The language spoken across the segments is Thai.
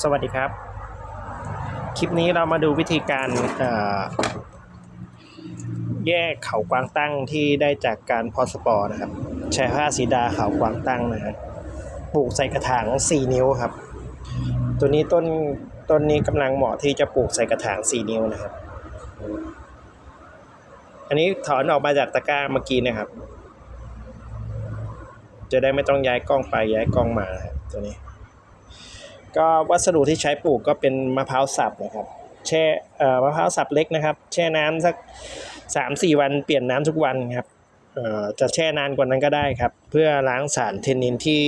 สวัสดีครับ คลิปนี้เรามาดูวิธีการแยกเขากวางตั้งที่ได้จากการพอสปอร์นะครับ ใช้ผ้าสีดาเขากวางตั้งนะฮะปลูกใส่กระถาง 4 นิ้วครับ ตัวนี้ต้นต้นนี้กำลังเหมาะที่จะปลูกใส่กระถาง 4 นิ้วนะครับ อันนี้ถอนออกมาจากตะกร้าเมื่อกี้นะครับ จะได้ไม่ต้องย้ายกล้องไปย้ายกล้องมาครับตัวนี้ ก็วัสดุที่ใช้ปลูกก็เป็นมะพร้าวสับนะครับแช่เอ่อมะพร้าวสับเล็กนะครับ แช่น้ำสักสามสี่วันเปลี่ยนน้ำทุกวันครับเอ่อจะแช่นานกว่านั้นก็ได้ครับ เพื่อล้างสารเทนนินที่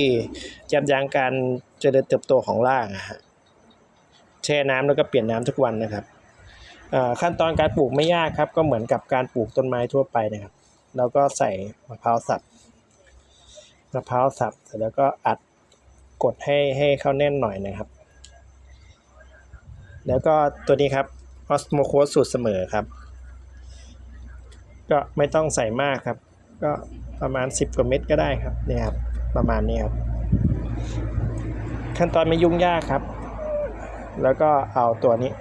ยับยั้งการเจริญเติบโตของรากฮะแช่น้ำแล้วก็เปลี่ยนน้ำทุกวันนะครับขั้นตอนการปลูกไม่ยากครับ ก็เหมือนกับการปลูกต้นไม้ทั่วไปนะครับเราก็ใส่มะพร้าวสับมะพร้าวสับเสร็จแล้วก็อัด กดให้ให้เข้าแน่นหน่อยนะครับ แล้วก็ตัวนี้ครับออสโมโคสสูตรเสมอครับ ก็ไม่ต้องใส่มากครับ ก็ประมาณ 10 กว่าเม็ดก็ได้ครับเนี่ยครับประมาณนี้ครับ ขั้นตอนไม่ยุ่งยากครับ แล้วก็เอาตัวนี้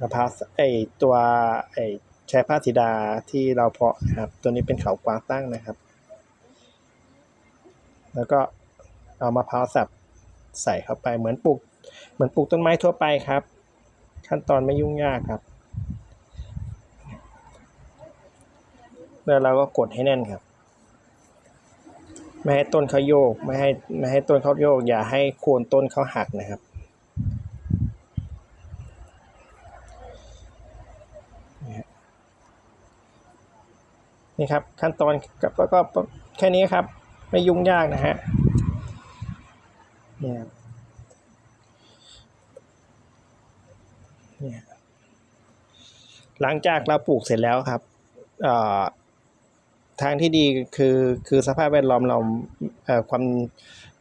มะพร้าไอตัวไอใช้ผ้าสีดาที่เราเพาะนะครับ ตัวนี้เป็นเขากวางตั้งนะครับ แล้วก็เอามะพร้าวสับใส่เข้าไปเหมือนปลูกเหมือนปลูกต้นไม้ทั่วไปครับ ขั้นตอนไม่ยุ่งยากครับ แล้วเราก็กดให้แน่นครับ ไม่ให้ต้นเขาโยกไม่ให้ไม่ให้ต้นเขาโยก อย่าให้โคนต้นเขาหักนะครับนี่ครับขั้นตอนกับแล้วก็แค่นี้ครับ ไม่ยุ่งยากนะฮะเนี่ยเนี่ยหลังจากเราปลูกเสร็จแล้วครับอ่อทางที่ดีคือคือสภาพแวดล้อมเราอ่อความ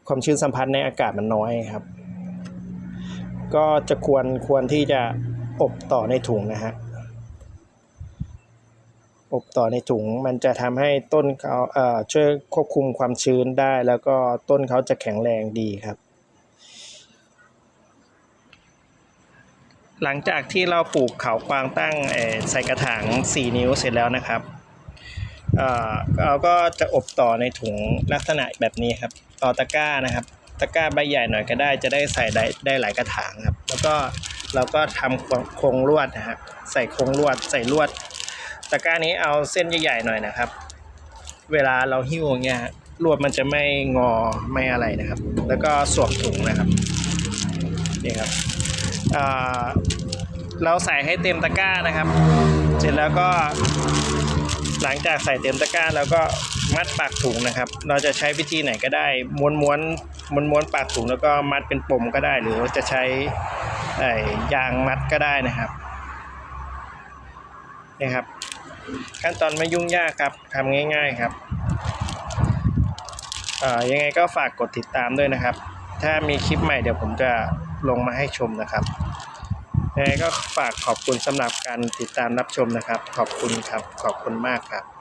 ความชื้นสัมพันธ์ในอากาศมันน้อยครับ ก็จะควรควรที่จะอบต่อในถุงนะฮะ อบต่อในถุง มันจะทำให้ต้นเขาเอ่อช่วยควบคุมความชื้นได้ แล้วก็ต้นเขาจะแข็งแรงดีครับ หลังจากที่เราปลูกเขากวางตั้งใส่กระถาง 4 นิ้วเสร็จแล้วนะครับเอ่อเราก็จะอบต่อในถุงลักษณะแบบนี้ครับ ต่อตะกร้านะครับ ตะกร้าใบใหญ่หน่อยก็ได้ จะได้ใส่ได้ได้หลายกระถางครับ แล้วก็เราก็ทำโครงลวดนะฮะใส่โครงลวด ใส่ลวด ตะกร้านี้เอาเส้นใหญ่ๆหน่อยนะครับ เวลาเราหิ้วเงี้ยลวดมันจะไม่งอไม่อะไรนะครับ แล้วก็สวมถุงนะครับนี่ครับเราใส่ให้เต็มตะกร้านะครับ เสร็จแล้วก็หลังจากใส่เต็มตะกร้าแล้วก็มัดปากถุงนะครับ เราจะใช้วิธีไหนก็ได้ม้วนม้วนม้วนม้วนๆปากถุงแล้วก็มัดเป็นปมก็ได้ หรือจะใช้ยางมัดก็ได้นะครับนี่ครับ ขั้นตอนไม่ยุ่งยากครับทำง่าย ๆครับยังไงก็ฝากกดติดตามด้วยนะครับ ถ้ามีคลิปใหม่เดี๋ยวผมจะลงมาให้ชมนะครับยังไงก็ฝากขอบคุณสำหรับการติดตามรับชมนะครับ ขอบคุณครับ ขอบคุณมากครับ